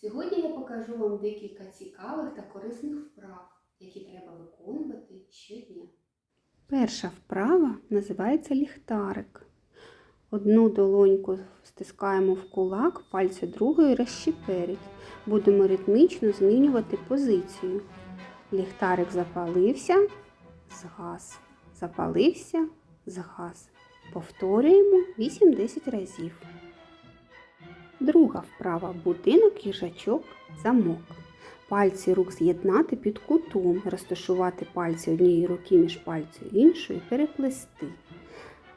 Сьогодні я покажу вам декілька цікавих та корисних вправ, які треба виконувати щодня. Перша вправа називається ліхтарик. Одну долоньку стискаємо в кулак, пальці другої розщеперить. Будемо ритмічно змінювати позицію. Ліхтарик запалився, згас. Запалився, згас. Повторюємо 8-10 разів. Друга вправа будинок, їжачок, замок. Пальці рук з'єднати під кутом, розташувати пальці однієї руки між пальцем іншої, переплести.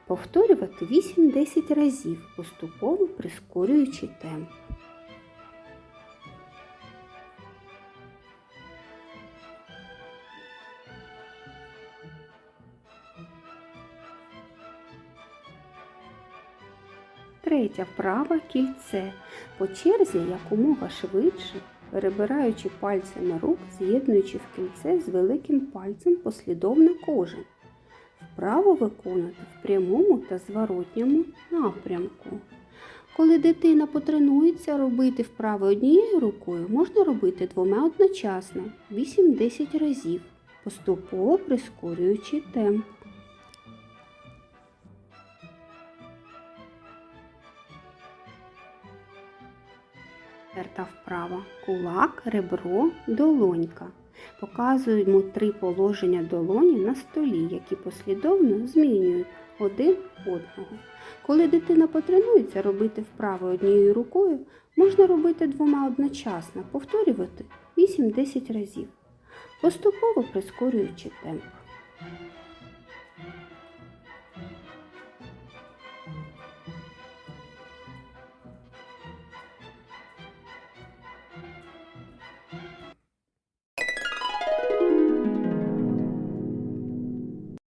Повторювати 8-10 разів, поступово прискорюючи темп. Третя вправа кільце. По черзі якомога швидше, перебираючи пальцями рук, з'єднуючи в кільце з великим пальцем послідовно кожен. Вправо виконати в прямому та зворотньому напрямку. Коли дитина потренується робити вправи однією рукою, можна робити двома одночасно 8-10 разів, поступово прискорюючи темп. Четверта вправа. Кулак, ребро, долонька. Показуємо три положення долоні на столі, які послідовно змінюють один одного. Коли дитина потренується робити вправи однією рукою, можна робити двома одночасно, повторювати 8-10 разів, поступово прискорюючи темп.